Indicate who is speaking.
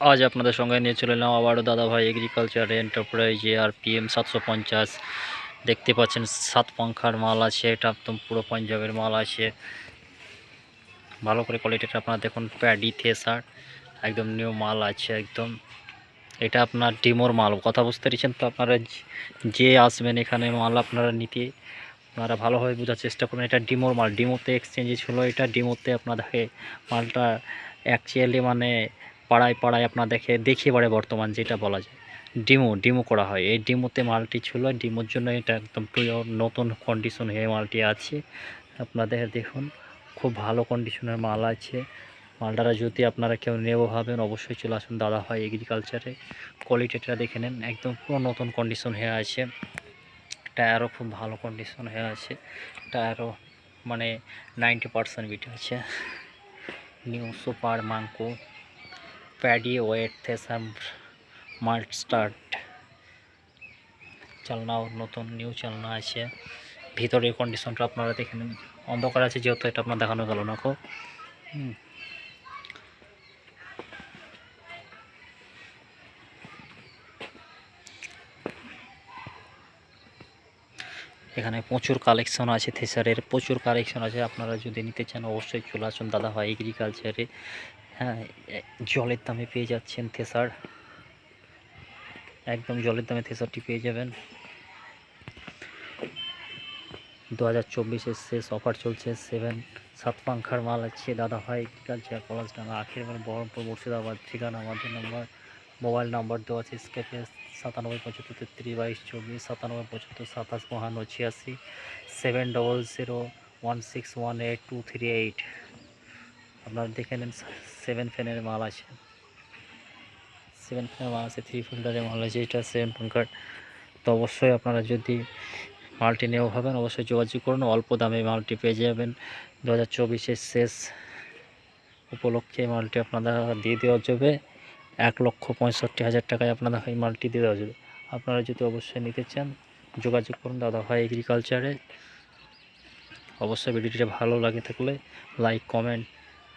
Speaker 1: আজ আপনাদের সঙ্গে নিয়ে চলে এলাম আবারও দাদাভাই এগ্রিকালচার এন্টারপ্রাইজ আর পিএম সাতশো পঞ্চাশ। দেখতে পাচ্ছেন সাত পাংখার মাল আছে, এটা একদম পুরো পাঞ্জাবের মাল আছে। ভালো করে কোয়ালিটিটা আপনারা দেখুন প্যাডি থেসার একদম নিউ মাল আছে একদম। এটা আপনার ডিমোর মাল, কথা বুঝতে পেরেছেন তো আপনারা? যে- আসবেন এখানে মাল আপনারা নিতে, আপনারা ভালোভাবে বোঝার চেষ্টা করবেন, এটা ডিমোর মাল। ডিমোতে এক্সচেঞ্জে ছিল, এটা ডিমোতে আপনাদেরকে মালটা অ্যাকচুয়ালি মানে পাড়ায় পাড়ায় আপনার দেখে, দেখিয়ে পারে বর্তমান যেটা বলা যায়। ডিমো ডিমো করা হয়। এই ডিমোতে মালটি ছিল, ডিমোর জন্য এটা একদম পিওর নতুন কন্ডিশন হয়ে মালটি আছে। আপনাদের দেখুন, খুব ভালো কন্ডিশনের মাল আছে। মালটারা যদি আপনারা কেউ নেব ভাবেন, অবশ্যই চলে আসুন দাদা হয় এগ্রিকালচারে কোয়ালিটিটা দেখে নেন, একদম পুরো নতুন কন্ডিশন হয়ে আছে। টায়ারও খুব ভালো কন্ডিশন হয়ে আছে। টায়ারও মানে নাইনটি পারসেন্ট বিট আছে। নিউ সুপার মাঙ্কো প্যাডি ওয়েট থেসাম মাল্ট স্টার্ট। চালনাও নতুন নিউ চালনা আছে। ভিতরের কন্ডিশনটা আপনারা দেখে নিন। অন্ধকার আছে যেহেতু, এটা আপনার দেখানো গেল না খুব। এখানে প্রচুর কালেকশন আছে থেসারের। প্রচুর কালেকশন আছে। আপনারা যদি নিতে চান, অবশ্যই চলে আসুন। দাদা হয় এগ্রিকালচারে হ্যাঁ জলের দামে পেয়ে যাচ্ছেন থেসার। একদম জলের দামে থেসারটি পেয়ে যাবেন। দু হাজার চব্বিশের শেষ অফার চলছে, সেভেন সাত পাংখার মাল আছে। দাদা ভাই এগ্রিকালচার পলাশডাঙ্গা আখের মানে বহরমপুর, মুর্শিদাবাদ, ঠিকানা, আমাদের নম্বর। মোবাইল নাম্বার দেওয়া আছে স্কেপে সাতানব্বই, পঁচাত্তর তেত্রিশ বাইশ, চব্বিশ, সাতানব্বই, পঁচাত্তর, সাতাশ বাহান্ন ছিয়াশি, seven, double zero, one, six, one, eight, two, three, eight. আপনারা দেখে নেন সেভেন ফ্যানের মাল আছে। সেভেন ফ্যানের মাল আছে থ্রি ফিল্টারের মাল আছে, এটা সেভেন পাঙ্কার তো অবশ্যই আপনারা যদি মালটি নেওয়া হবেন, অবশ্যই যোগাযোগ করুন, অল্প দামে মালটি পেয়ে যাবেন। দু হাজার শেষ উপলক্ষে মালটি আপনারা দিয়ে দেওয়া যাবে। এক লক্ষ পঁয়ষট্টি হাজার টাকায় আপনারা এই মালটি দিয়ে দেওয়া যাবে। আপনারা যদি অবশ্যই নিতে চান, যোগাযোগ করুন, দাদা ভাই এগ্রিকালচারে অবশ্যই ভিডিওটি ভালো লাগে থাকলে লাইক কমেন্ট